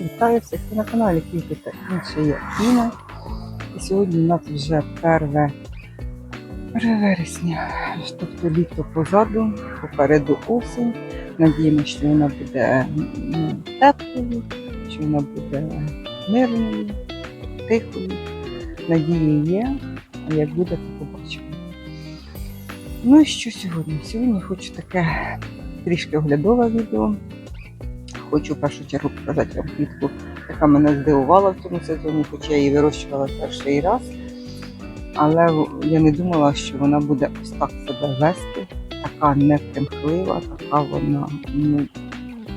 Вітаю всіх на каналі Квіти та інше є Іна. І сьогодні у нас вже 1 вересня. Тобто літо позаду, попереду осінь. Надіємося, що вона буде ну, теплою, що вона буде мирною, тихою. Надії є, а як буде, то побачимо. Ну і що сьогодні? Сьогодні хочу таке трішки оглядове відео. Хочу в першу чергу показати вам квітку, яка мене здивувала в цьому сезоні, хоча я її вирощувала перший раз. Але я не думала, що вона буде ось так себе вести, така непримхлива, така вона ну,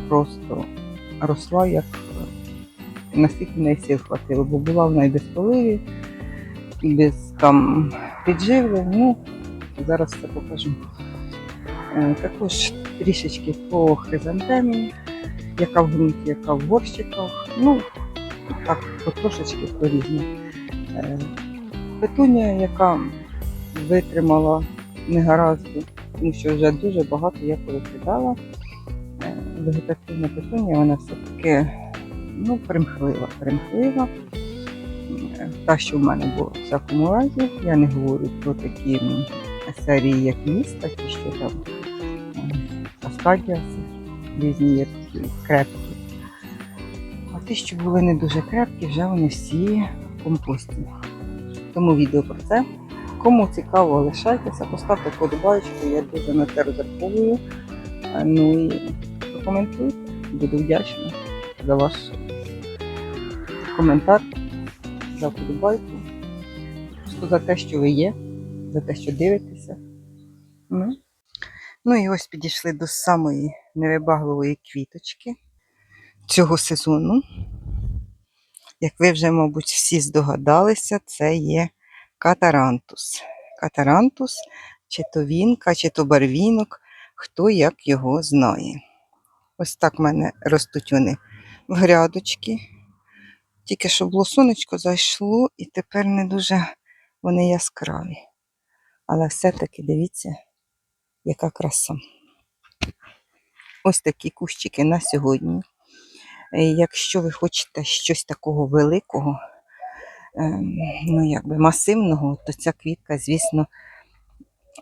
просто росла, як настільки неї сил хватило, бо була вона і без поливів, і без там підживлень. Ну, зараз це покажу. Е, Також трішечки по хризантемі яка в ґрунті, яка в горщиках. Ну, так, потрошечки по-різному. Е, яка витримала негаразди, тому що вже дуже багато я повикидала. Е, Вегетативна петунія, вона все-таки ну, примхлива, примхлива. Е, Та, що в мене було в всякому разі, я не говорю про такі серії, як міста, чи що там Аскадіаси, різні є крепкі. А ті, що були не дуже крепкі, вже вони всі в компості. Тому відео про це. Кому цікаво, лишайтеся, поставте подобаєчку, я дуже на це розраховую. Ну і прокоментуйте. Буду вдячна за ваш коментар, за вподобайку. Просто за те, що ви є, за те, що дивитеся. Ну. Ну і ось підійшли до самої невибагливої квіточки цього сезону. Як ви вже, мабуть, всі здогадалися, це є катарантус. Катарантус, чи то вінка, чи то барвінок, хто як його знає. Ось так в мене ростуть вони в грядочки. Тільки що було сонечко зайшло, і тепер не дуже вони яскраві. Але все-таки дивіться, яка краса. Ось такі кущики на сьогодні. Е, Якщо ви хочете щось такого великого, ем, ну якби масивного, то ця квітка, звісно,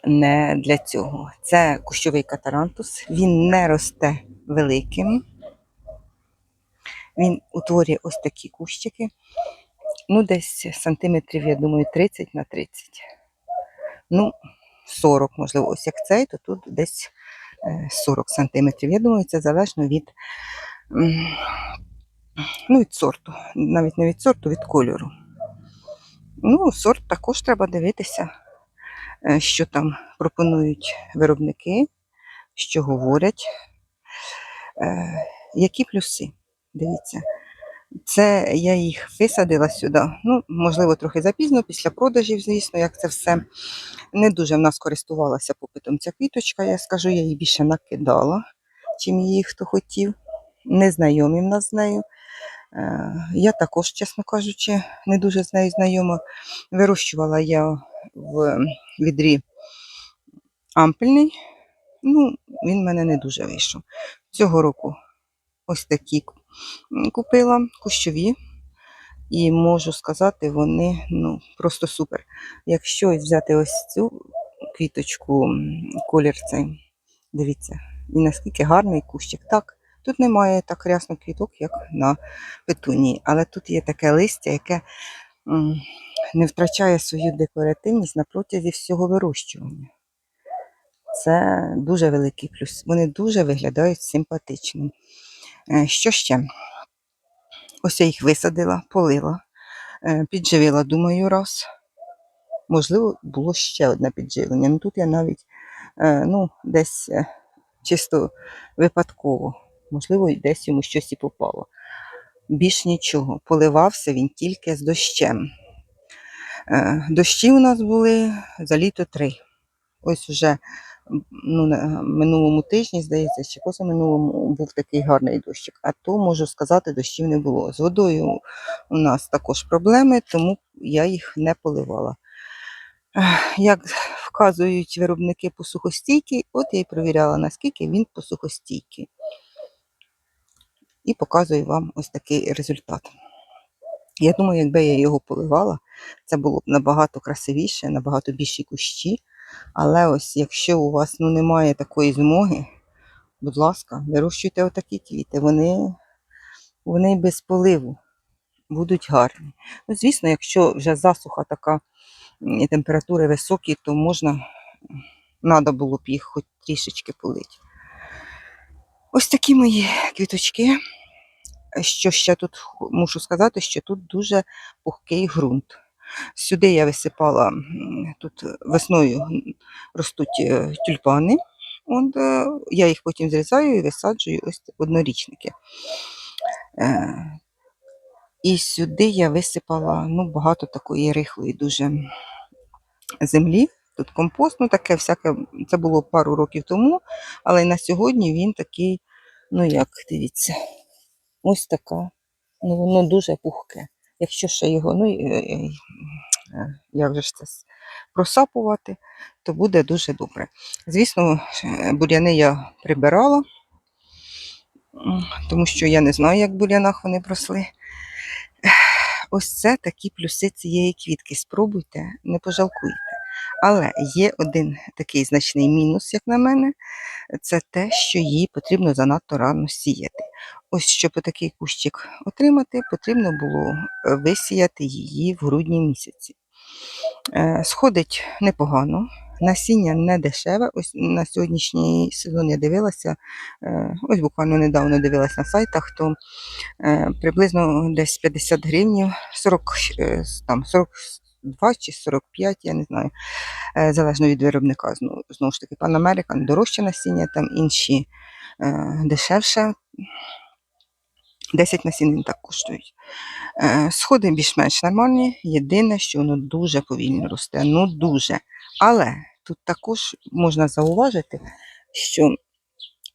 не для цього. Це кущовий катарантус, він не росте великим. Він утворює ось такі кущики. Ну, десь сантиметрів, я думаю, 30 на 30. Ну, 40, можливо, ось як цей, то тут десь 40 сантиметрів. Я думаю, це залежно від, ну, від сорту. Навіть не від сорту, від кольору. Ну, сорт також треба дивитися, е, що там пропонують виробники, що говорять. Е, Які плюси? Дивіться. Це я їх висадила сюди. Ну, можливо, трохи запізно, після продажів, звісно, як це все. Не дуже в нас користувалася попитом ця квіточка, я скажу, я її більше накидала, чим її хто хотів. Незнайомі в нас з нею. Е, Я також, чесно кажучи, не дуже з нею знайома. Вирощувала я в відрі ампельний. Ну, він в мене не дуже вийшов. Цього року ось такі купила кущові. І можу сказати, вони ну, просто супер. Якщо взяти ось цю квіточку, колір цей, дивіться, він наскільки гарний кущик. Так, тут немає так рясно квіток, як на петунії, але тут є таке листя, яке не втрачає свою декоративність на протязі всього вирощування. Це дуже великий плюс. Вони дуже виглядають симпатично. Е, Що ще? Ось я їх висадила, полила, е, підживила, думаю, раз. Можливо, було ще одне підживлення. Ну тут я навіть е, ну, десь чисто випадково, можливо, десь йому щось і попало. Більш нічого. Поливався він тільки з дощем. Дощі у нас були за літо три. Ось вже ну, на минулому тижні, здається, чи позаминулому був такий гарний дощик. А то можу сказати, дощів не було. З водою у нас також проблеми, тому я їх не поливала. Як вказують виробники посухостійкий, от я і перевіряла, наскільки він посухостійкий. і показую вам ось такий результат. Я думаю, якби я його поливала, це було б набагато красивіше, набагато більші кущі. Але ось якщо у вас ну, немає такої змоги, будь ласка, вирощуйте отакі квіти. Вони, вони без поливу будуть гарні. Ну, звісно, якщо вже засуха така і температури високі, то можна, треба було б їх хоч трішечки полити. Ось такі мої квіточки. Що ще тут мушу сказати, що тут дуже пухкий ґрунт. Сюди я висипала тут весною ростуть е, тюльпани. От, е, я їх потім зрізаю і висаджую ось однорічники. Е, І сюди я висипала ну, багато такої рихлої дуже землі. Тут компост, ну таке всяке, це було пару років тому, але на сьогодні він такий, ну як, дивіться, ось така. Ну, воно дуже пухке. Якщо ще його, ну, е, е, е, як же ж це просапувати, то буде дуже добре. Звісно, буряни я прибирала, тому що я не знаю, як в бурянах вони просли. Ось це такі плюси цієї квітки. Спробуйте, не пожалкуйте. Але є один такий значний мінус, як на мене, це те, що її потрібно занадто рано сіяти. Ось щоб такий кущик отримати, потрібно було е, висіяти її в грудні місяці. Е, Сходить непогано, насіння не дешеве. Ось на сьогоднішній сезон я дивилася, е, ось буквально недавно дивилася на сайтах, то приблизно десь 50 гривень, 40, е, с- там, 42 чи 45, я не знаю, залежно від виробника. Знову, ж таки, Pan American дорожче насіння, там інші дешевше. 10 насінин так коштують. Е, Сходи більш-менш нормальні. Єдине, що воно дуже повільно росте. Ну дуже. Але тут також можна зауважити, що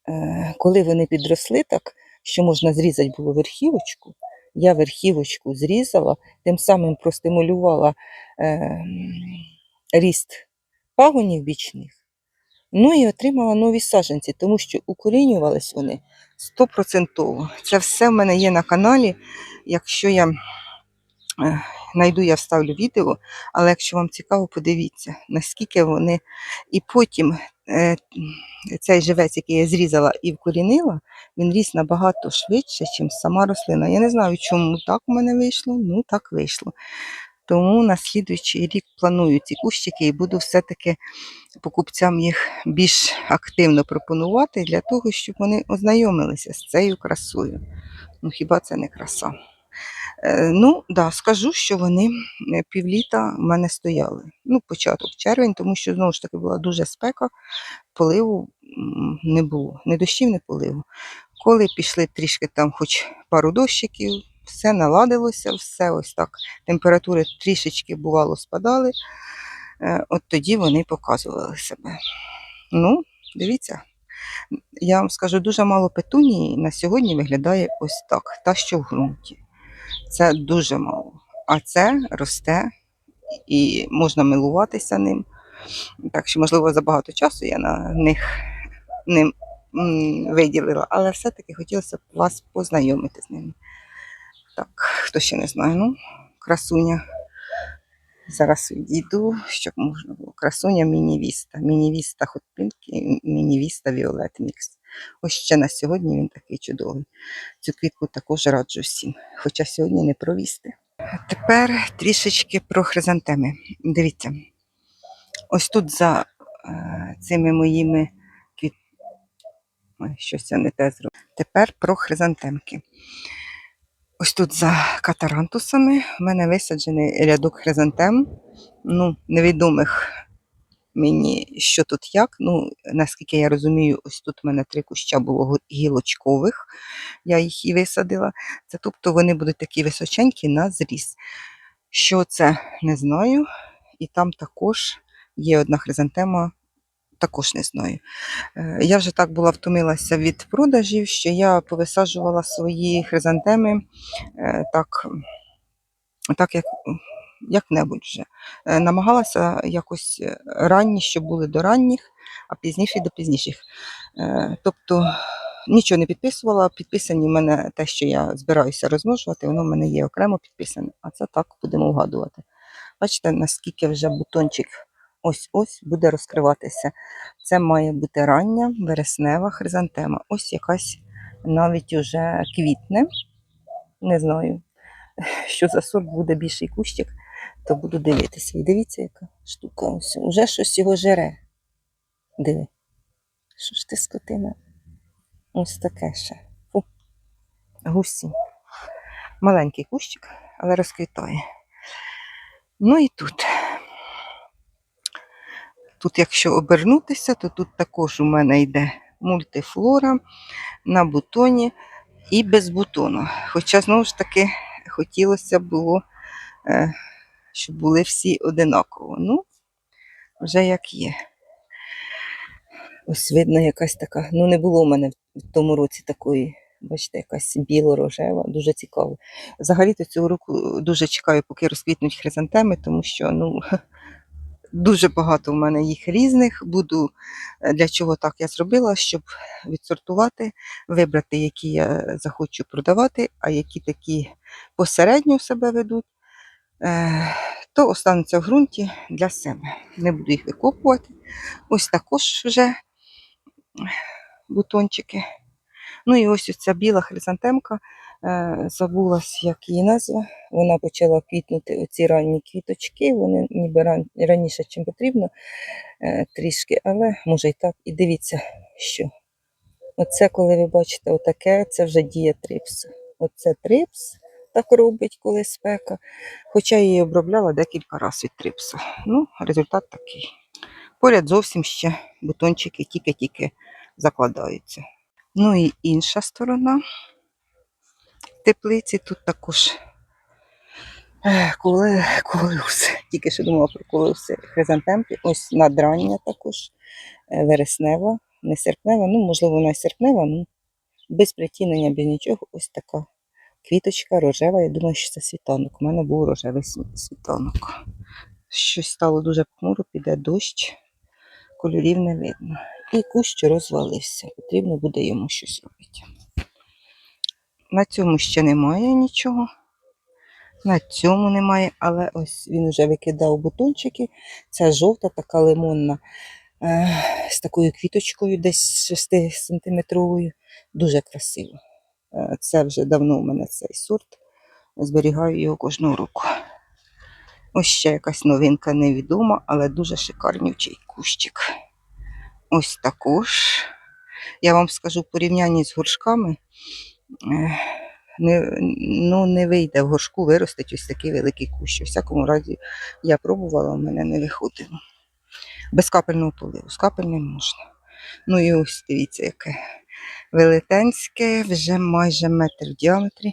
е, коли вони підросли так, що можна зрізати було верхівочку, я верхівочку зрізала, тим самим простимулювала е, ріст пагонів бічних. Ну і отримала нові саджанці, тому що укорінювались вони стопроцентово. Це все в мене є на каналі. Якщо я е, знайду, я вставлю відео, але якщо вам цікаво, подивіться, наскільки вони. І потім е, цей живець, який я зрізала і вкорінила, він ріс набагато швидше, ніж сама рослина. Я не знаю, чому так у мене вийшло, ну так вийшло. Тому на слідуючий рік планую ці кущики і буду все-таки покупцям їх більш активно пропонувати для того, щоб вони ознайомилися з цією красою. Ну хіба це не краса? Е, ну, да, скажу, що вони е, півліта в мене стояли. Ну, початок червень, тому що знову ж таки була дуже спека, поливу не було, не дощів, не поливу. Коли пішли трішки там, хоч пару дощиків, все наладилося, все ось так. Температури трішечки бувало спадали. Е, От тоді вони показували себе. Ну, дивіться, я вам скажу, дуже мало петунії на сьогодні виглядає ось так, та що в ґрунті. Це дуже мало. А це росте і можна милуватися ним. Так що, можливо, забагато часу я на них ним виділила, але все-таки хотілося б вас познайомити з ними. Так, хто ще не знає, ну, красуня. Зараз відійду, щоб можна було. Красуня міні-віста. Міні-віста Pink і міні-віста Violet Ось ще на сьогодні він такий чудовий. Цю квітку також раджу всім, хоча сьогодні не провісти. Тепер трішечки про хризантеми. Дивіться, ось тут за е, цими моїми квіт... Щось я не те зробила. Тепер про хризантемки. Ось тут за катарантусами в мене висаджений рядок хризантем, ну, невідомих мені, що тут як. Ну, наскільки я розумію, ось тут в мене три куща було гілочкових, я їх і висадила. Це тобто вони будуть такі височенькі на зріз. Що це, не знаю. І там також є одна хризантема, також не знаю. Е, Я вже так була втомилася від продажів, що я повисаджувала свої хризантеми е, так, так як, як-небудь вже. Е, Намагалася якось ранні, щоб були до ранніх, а пізніші до пізніших. Тобто нічого не підписувала. Підписані в мене те, що я збираюся розмножувати, воно в мене є окремо підписане. А це так будемо вгадувати. Бачите, наскільки вже бутончик ось-ось буде розкриватися. Це має бути рання вереснева хризантема. Ось якась навіть уже квітне. Не знаю, що за сорт буде більший кущик, то буду дивитися. І дивіться, яка штука. Ось. Уже щось його жере. Диви. Що ж ти скотина? Ось таке ще. Фу. Гусінь. Маленький кущик, але розквітає. Ну і тут. Тут, якщо обернутися, то тут також у мене йде мультифлора на бутоні і без бутону. Хоча, знову ж таки, хотілося було, е, щоб були всі одинаково. Ну, вже як є. Ось видно, якась така. Ну, не було в мене в тому році такої, бачите, якась біло-рожева, дуже цікаво. Взагалі-то цього року дуже чекаю, поки розквітнуть хризантеми, тому що ну, дуже багато в мене їх різних. Буду е, для чого так я зробила, щоб відсортувати, вибрати, які я захочу продавати, а які такі посередньо себе ведуть, е, то остануться в ґрунті для себе. Не буду їх викопувати. Ось також вже бутончики. Ну і ось ця біла хризантемка, забулась, як її назва. Вона почала квітнути оці ранні квіточки, вони ніби ран, раніше, чим потрібно, е, трішки, але може і так. І дивіться, що. Оце, коли ви бачите отаке, це вже дія трипсу. Оце трипс так робить, коли спека. Хоча я її обробляла декілька разів від трипсу. Ну, результат такий. Поряд зовсім ще бутончики тільки-тільки закладаються. Ну і інша сторона теплиці тут також е, коли, колеус. Тільки що думала про колеуси хризантемки. Ось надрання також е, вереснева, не серпнева, ну, можливо, вона серпнева, ну без притінення, без нічого. Ось така квіточка рожева. Я думаю, що це світанок. У мене був рожевий сві- світанок. Щось стало дуже похмуро, піде дощ, кольорів не видно. І кущ розвалився. Потрібно буде йому щось робити. На цьому ще немає нічого. На цьому немає, але ось він вже викидав бутончики. Ця жовта, така лимонна, е, з такою квіточкою, десь 6 сантиметровою. Дуже красиво. Е, Це вже давно у мене цей сорт. Зберігаю його кожного року. Ось ще якась новинка невідома, але дуже шикарнючий кущик. Ось також. Я вам скажу, в порівнянні з горшками не, ну, не вийде в горшку виростить ось такий великий кущ. У всякому разі, я пробувала, у мене не виходило. Без капельного поливу, з капельним можна. Ну і ось дивіться, яке велетенське, вже майже метр в діаметрі.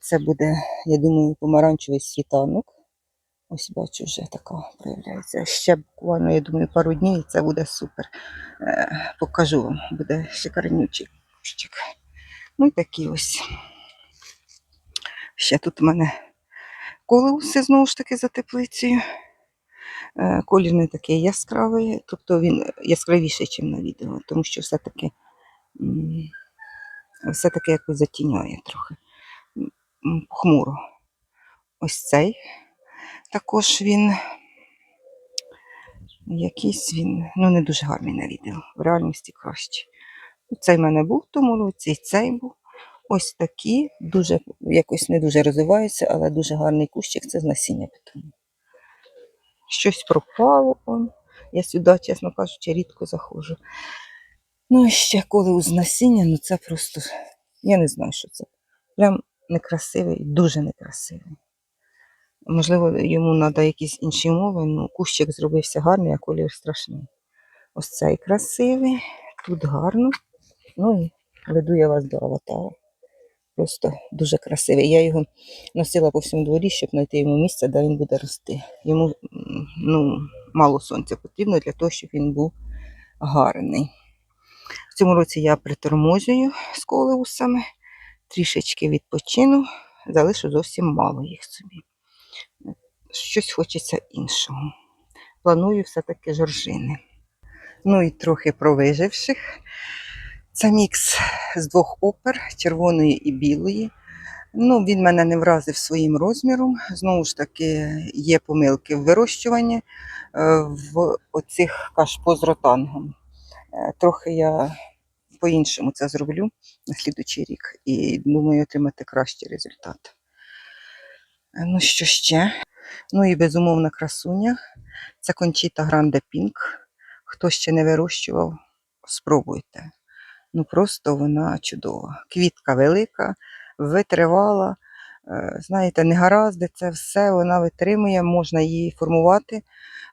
Це буде, я думаю, помаранчевий світанок. Ось бачу, вже така проявляється. Ще буквально, я думаю, пару днів і це буде супер. Е, покажу вам, буде шикарнючий кущик. Ну і такі ось. Ще тут у мене колеуси знову ж таки за теплицею. Е, Колір не такий яскравий, тобто він яскравіший, ніж на відео, тому що все-таки все-таки якось затіняє трохи. Хмуро. Ось цей також він якийсь він, ну не дуже гарний на відео, в реальності краще. Цей в мене був в тому році, і цей був. Ось такі, дуже, якось не дуже розвиваються, але дуже гарний кущик, це з насіння питання. Щось пропало. Он. Я сюди, чесно кажучи, рідко заходжу. Ну, і ще коли з насіння, ну це просто, я не знаю, що це. Прям некрасивий, дуже некрасивий. Можливо, йому треба якісь інші умови, ну кущик зробився гарний, а колір страшний. Ось цей красивий, тут гарно. Ну і веду я вас до аватара. Просто дуже красивий. Я його носила по всьому дворі, щоб знайти йому місце, де він буде рости. Йому ну, мало сонця потрібно для того, щоб він був гарний. В цьому році я приторможую з колеусами, трішечки відпочину, залишу зовсім мало їх собі. Щось хочеться іншого. Планую все-таки жоржини. Ну і трохи про виживших. Це мікс з двох опер, червоної і білої. Ну, він мене не вразив своїм розміром. Знову ж таки, є помилки в вирощуванні е, в оцих кашпо з ротангом. Е, Трохи я по-іншому це зроблю на слідучий рік і думаю отримати кращий результат. Е, Ну, що ще? Ну і безумовна красуня. Це кончіта Гранде Пінк. Хто ще не вирощував, спробуйте. Ну просто вона чудова. Квітка велика, витривала. Е, Знаєте, не гаразди, це все вона витримує, можна її формувати,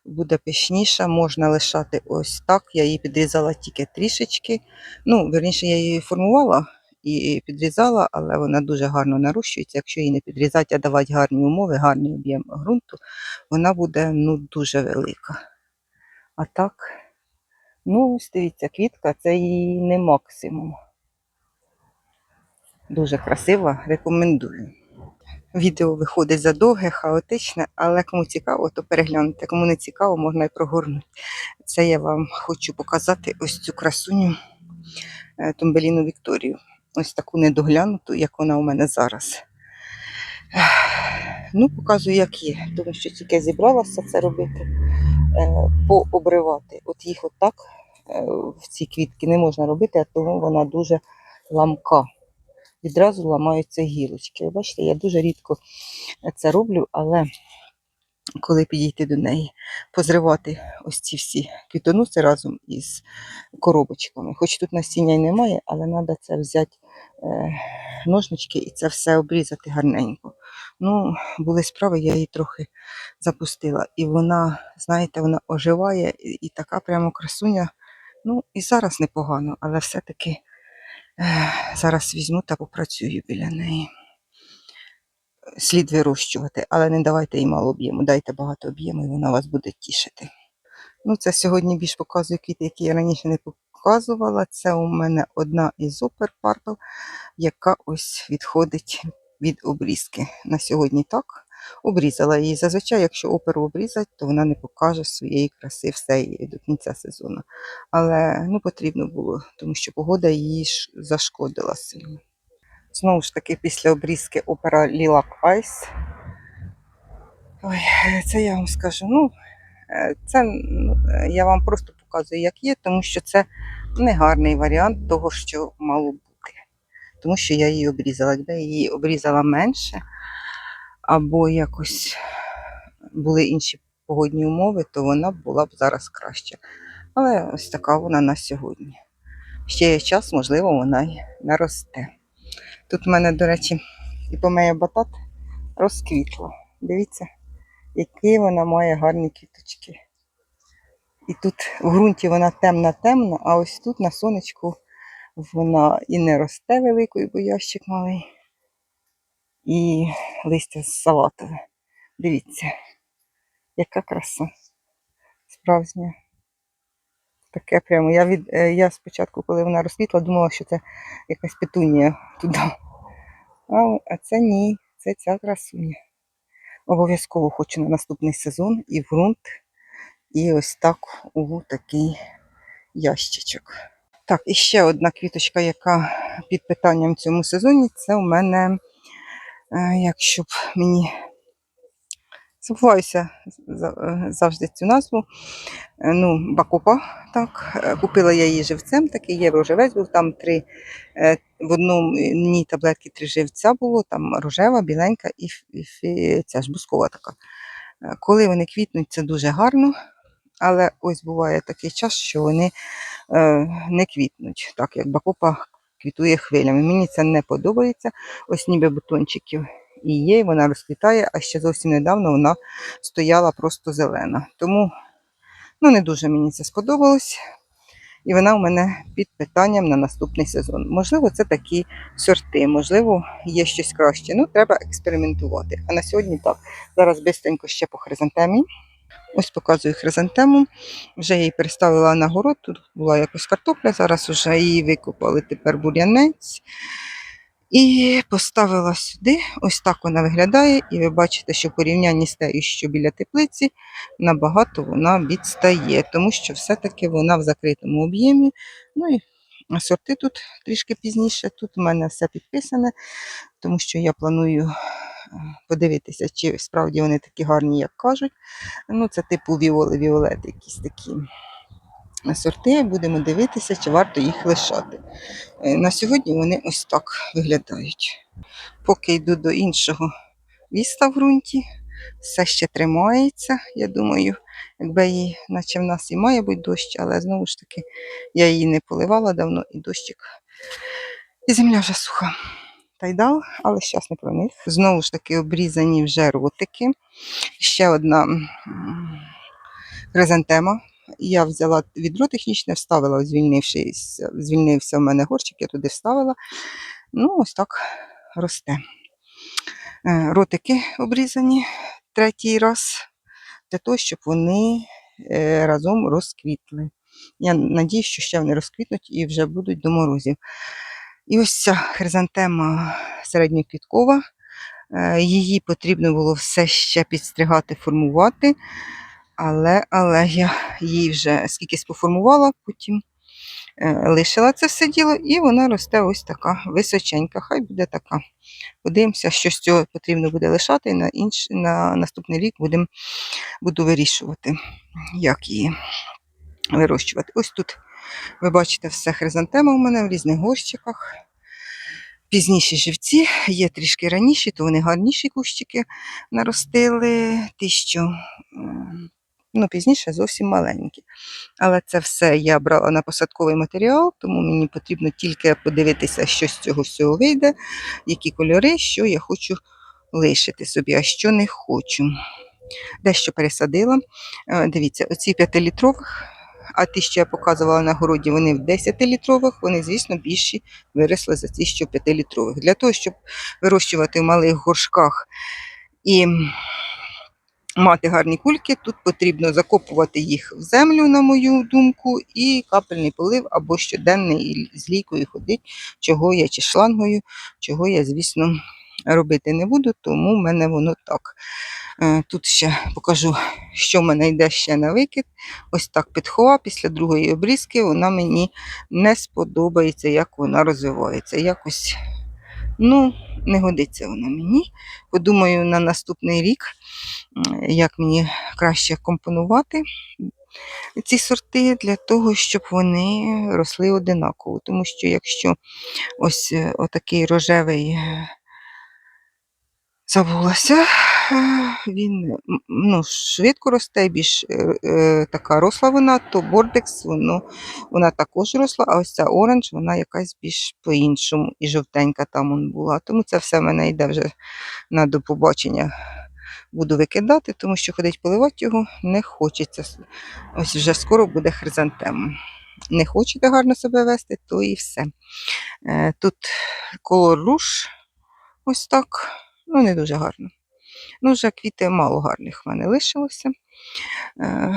буде пишніша, можна лишати ось так. Я її підрізала тільки трішечки. Ну, верніше, я її формувала і підрізала, але вона дуже гарно нарощується. Якщо її не підрізати, а давати гарні умови, гарний об'єм ґрунту, вона буде ну, дуже велика. А так, ну, ось дивіться, квітка це її не максимум. Дуже красива, рекомендую. Відео виходить задовге, хаотичне, але кому цікаво, то перегляньте. Кому не цікаво, можна і прогорнути. Це я вам хочу показати ось цю красуню е, Томбеліну Вікторію. Ось таку недоглянуту, як вона у мене зараз. Ну, показую, як є, тому що тільки зібралася це робити, пообривати. От їх отак е, в ці квітки не можна робити, а тому вона дуже ламка. Відразу ламаються гілочки. Бачите, я дуже рідко це роблю, але коли підійти до неї, позривати ось ці всі квітонуси разом із коробочками. Хоч тут насіння й немає, але треба це взяти е, ножнички і це все обрізати гарненько. Ну, були справи, я її трохи запустила. І вона, знаєте, вона оживає і, і така прямо красуня. Ну, і зараз непогано, але все-таки е, зараз візьму та попрацюю біля неї слід вирощувати, але не давайте їй мало об'єму, дайте багато об'єму, і вона вас буде тішити. Ну, це сьогодні більш показую квіти, які я раніше не показувала. Це у мене одна із опер яка ось відходить від обрізки. На сьогодні так. Обрізала її. Зазвичай, якщо оперу обрізати, то вона не покаже своєї краси все до кінця сезону. Але ну, потрібно було, тому що погода її зашкодила сильно. Знову ж таки, після обрізки опера Lilac Ice. Ой, це я вам скажу. Ну, е, це ну, е, я вам просто показую, як є, тому що це не гарний варіант того, що мало бути. Тому що я її обрізала. Якби я її обрізала менше, або якось були інші погодні умови, то вона була б зараз краще. Але ось така вона на сьогодні. Ще є час, можливо, вона й наросте. Тут в мене, до речі, і помея батат розквітла. Дивіться, які вона має гарні квіточки. І тут в ґрунті вона темна-темна, а ось тут на сонечку вона і не росте великою, бо ящик малий. І листя салатове. Дивіться, яка краса. Справжня. Таке прямо. Я від е, я спочатку, коли вона розквітла, думала, що це якась петунія туди. А, а це ні, це ця красуня. Обов'язково хочу на наступний сезон і в ґрунт, і ось так у такий ящичок. Так, і ще одна квіточка, яка під питанням в цьому сезоні, це у мене, е, якщо б мені забуваюся е, завжди цю назву. Е, Ну, Бакопа, так. Купила я її живцем, такий євроживець був, там три, в одній таблетці три живця було, там рожева, біленька і, ф- і ця ж бускова така. Коли вони квітнуть, це дуже гарно, але ось буває такий час, що вони е, не квітнуть, так як бакопа квітує хвилями. Мені це не подобається. Ось ніби бутончиків і є, вона розквітає, а ще зовсім недавно вона стояла просто зелена. Тому ну, не дуже мені це сподобалось. І вона у мене під питанням на наступний сезон. Можливо, це такі сорти, можливо, є щось краще. Ну, треба експериментувати. А на сьогодні так. Зараз бистренько ще по хризантемі. Ось показую хризантему. Вже її переставила на город. Тут була якось картопля, зараз вже її викопали тепер бур'янець. І поставила сюди. Ось так вона виглядає. І ви бачите, що в порівнянні з тею, що біля теплиці, набагато вона відстає, тому що все-таки вона в закритому об'ємі. Ну і сорти тут трішки пізніше. Тут у мене все підписане, тому що я планую подивитися, чи справді вони такі гарні, як кажуть. Ну, це типу віоли, віолети, якісь такі сорти. Будемо дивитися, чи варто їх лишати. Е, На сьогодні вони ось так виглядають. Поки йду до іншого міста в ґрунті, все ще тримається. Я думаю, якби її, наче в нас і має бути дощ, але знову ж таки я її не поливала давно, і дощик. І земля вже суха. Тайдал, але зараз не про них. Знову ж таки обрізані вже ротики. Ще одна хризантема. Я взяла відро технічне, вставила, звільнившись, звільнився в мене горщик, я туди вставила. Ну, ось так росте. Е, Ротики обрізані третій раз, для того, щоб вони е, разом розквітли. Я надію, що ще вони розквітнуть і вже будуть до морозів. І ось ця хризантема середньоквіткова. Е, Її потрібно було все ще підстригати, формувати. Але, але я її вже скількись поформувала, потім е, лишила це все діло, і вона росте ось така височенька. Хай буде така. Подивимося, що з цього потрібно буде лишати, і на, інш, на наступний рік будем, буду вирішувати, як її вирощувати. Ось тут ви бачите все хризантема у мене в різних горщиках. Пізніші живці, є трішки раніші, то вони гарніші кущики наростили. Ті, що ну, пізніше зовсім маленькі. Але це все я брала на посадковий матеріал, тому мені потрібно тільки подивитися, що з цього всього вийде, які кольори, що я хочу лишити собі, а що не хочу. Дещо пересадила. Е, Дивіться, оці 5-літрових, а ті, що я показувала на городі, вони в 10-літрових, вони, звісно, більші виросли за ті, що 5-літрових. Для того, щоб вирощувати в малих горшках і мати гарні кульки, тут потрібно закопувати їх в землю, на мою думку, і капельний полив або щоденний з лійкою ходить, чого я чи шлангою, чого я, звісно, робити не буду, тому в мене воно так. Е, Тут ще покажу, що в мене йде ще на викид. Ось так підхова після другої обрізки. Вона мені не сподобається, як вона розвивається. Якось, ну, не годиться вона мені. Подумаю на наступний рік, як мені краще компонувати ці сорти для того, щоб вони росли одинаково. Тому що якщо ось е, отакий рожевий е, забулася, він ну, швидко росте, більш е, е, така росла вона, то бордекс, воно, вона також росла, а ось ця оранж, вона якась більш по-іншому і жовтенька там он була. Тому це все в мене йде вже на до побачення. Буду викидати, тому що ходить поливати його не хочеться. Ось вже скоро буде хризантем. Не хочете гарно себе вести, то і все. Е, Тут колор руш, ось так. Ну, не дуже гарно. Ну, вже квіти мало гарних в мене лишилося. Е,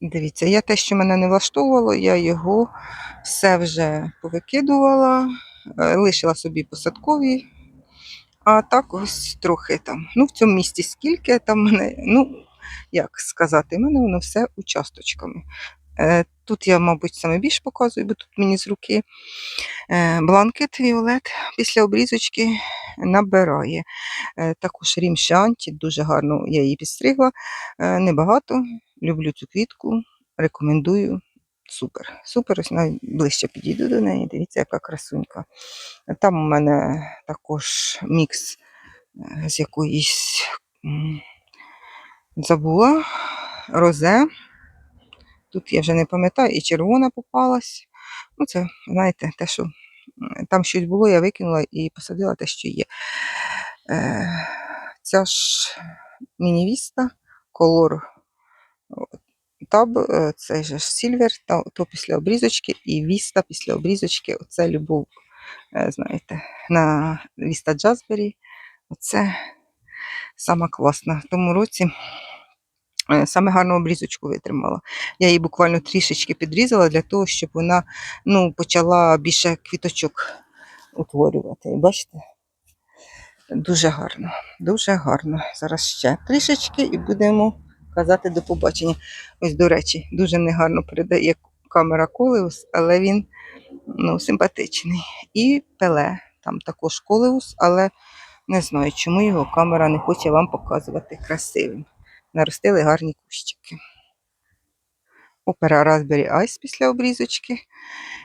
Дивіться, я те, що мене не влаштовувало, я його все вже повикидувала, е, лишила собі посадкові, а так ось трохи там. Ну, в цьому місці скільки там мене, ну, як сказати, в мене воно все участочками. Е, Тут я, мабуть, саме більше показую, бо тут мені з руки е, бланкет Віолет після обрізочки набирає. Е, Також рім Шанті, дуже гарно я її підстригла. Небагато. Люблю цю квітку, рекомендую. Супер. Супер, ось навіть ближче підійду до неї. Дивіться, яка красунька. Там у мене також мікс з якоїсь забула розе. Тут я вже не пам'ятаю, і червона попалась. Ну, це, знаєте, те, що там щось було, я викинула і посадила те, що є. Е, ця ж мінівіста, колор таб, е, це ж сільвер, то після обрізочки, і віста після обрізочки. Оце любов, е, знаєте, на віста Джазбері. Оце сама класна. В тому році саме гарну обрізочку витримала. Я її буквально трішечки підрізала для того, щоб вона ну, почала більше квіточок утворювати. Бачите? Дуже гарно, дуже гарно. Зараз ще трішечки і будемо казати до побачення. Ось, до речі, дуже негарно передає камера колеус, але він Ну, симпатичний. І пеле. Там також колеус, але не знаю, чому його камера не хоче вам показувати красивим. Наростили гарні кущики. Опера Raspberry Ice після обрізочки.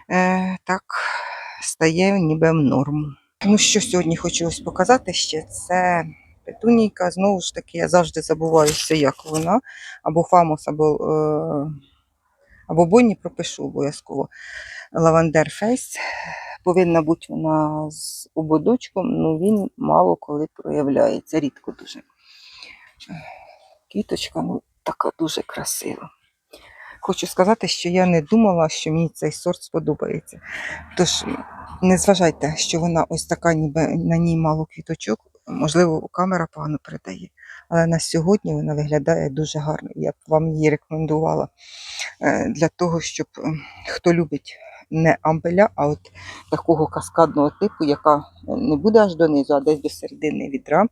Е, так, стає ніби в норму. Ну, що сьогодні хочу ось показати ще, це петунійка. Знову ж таки, я завжди забуваюся, як вона. Або Фамос, або, е, або Бонні пропишу обов'язково. Лавандер Фейс. Повинна бути вона з ободочком, але він мало коли проявляється, рідко дуже. Квіточка ну, така дуже красива. Хочу сказати, що я не думала, що мені цей сорт сподобається. Тож не зважайте, що вона ось така, ніби на ній мало квіточок. Можливо, камера погано передає. Але на сьогодні вона виглядає дуже гарно. Я б вам її рекомендувала е, для того, щоб хто любить не амбеля, а от такого каскадного типу, яка не буде аж донизу, а десь до середини відра.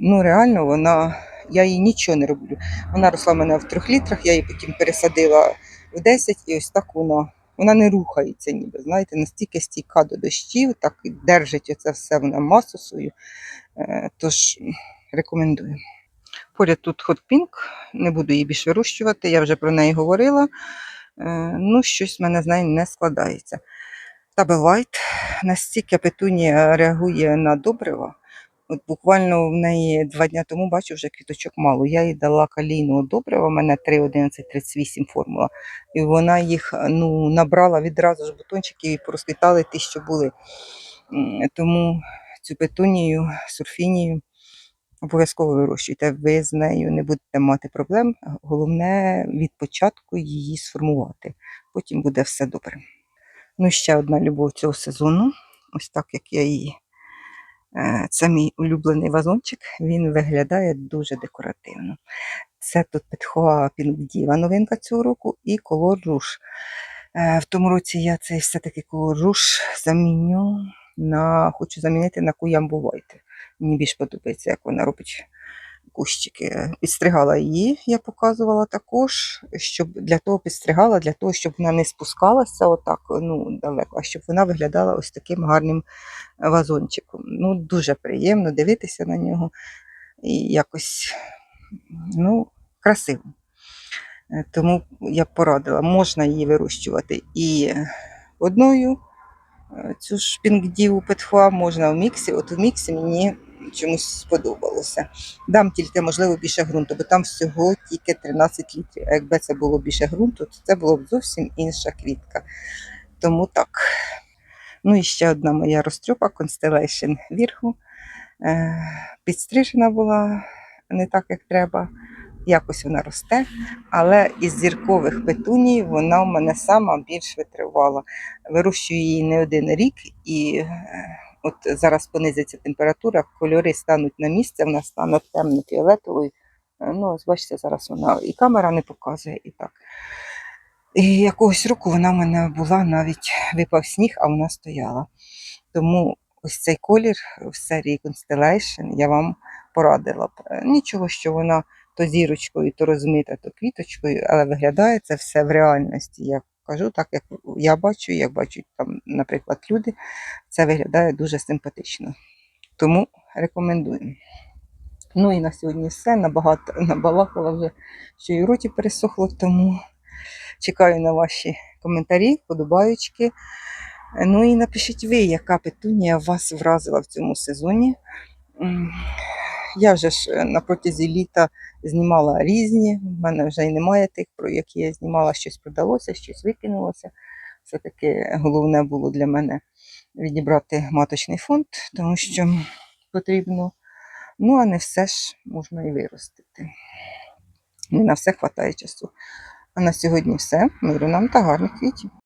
Ну, реально, вона, я їй нічого не роблю. Вона росла в мене в трьох літрах, я її потім пересадила в 10, і ось так вона, вона не рухається, ніби, знаєте, настільки стійка до дощів, так і держить оце все вона масу свою. Е, Тож рекомендую. Поряд тут Pink, не буду її більше вирощувати, я вже про неї говорила. Е, Ну, щось в мене з нею не складається. Табе White настільки петунія реагує на добрива. От буквально в неї два дні тому бачу вже квіточок мало. Я їй дала калійного добрива, у мене 3,1138 формула. І вона їх ну, набрала відразу ж бутончики і порозквітали ті, що були. Тому цю петунію, сурфінію обов'язково вирощуйте. Ви з нею не будете мати проблем. Головне від початку її сформувати. Потім буде все добре. Ну, ще одна любов цього сезону. Ось так як я її. Е, Це мій улюблений вазончик. Він виглядає дуже декоративно. Це тут Петхоа Пінгдіва новинка цього року і колор руш. Е, В тому році я цей все-таки колор руш заміню на хочу замінити на куямбу войти. Мені більш подобається, як вона робить кущики. Підстригала її, я показувала також, щоб для того підстригала, для того, щоб вона не спускалася отак ну, далеко, а щоб вона виглядала ось таким гарним вазончиком. Ну, дуже приємно дивитися на нього і якось ну, красиво. Е, Тому я порадила, можна її вирощувати і одною е, цю ж пінгдіву петхуа можна в міксі. От в міксі мені чомусь сподобалося. Дам тільки, можливо, більше ґрунту, бо там всього тільки 13 літрів. А якби це було більше ґрунту, то це було б зовсім інша квітка. Тому так. Ну і ще одна моя розтрюпа Constellation Virgo. Е, Підстрижена була не так, як треба. Якось вона росте, але із зіркових петуній вона в мене сама більш витривала. Вирощую її не один рік, і е, от зараз понизиться температура, кольори стануть на місце, вона стане темно-фіолетовою. Е, Ну, бачите, зараз вона і камера не показує, і так. І якогось року вона в мене була, навіть випав сніг, а вона стояла. Тому ось цей колір в серії Constellation я вам порадила б. Е, Нічого, що вона то зірочкою, то розмита, то квіточкою, але виглядає це все в реальності. Я кажу так, як я бачу, як бачать там, наприклад, люди, це виглядає дуже симпатично. Тому рекомендую. Ну і на сьогодні все. Набагато набалакала вже, що і в роті пересохло, тому чекаю на ваші коментарі, подобаючки. Ну і напишіть ви, яка петунія вас вразила в цьому сезоні. Я вже ж е, на протязі літа знімала різні. в мене вже й немає тих, про які я знімала, щось продалося, щось викинулося. Все-таки головне було для мене відібрати маточний фонд, тому що потрібно. Ну, а не все ж можна і виростити. Не на все вистачає часу. А на сьогодні все. Миру нам та гарних квітів.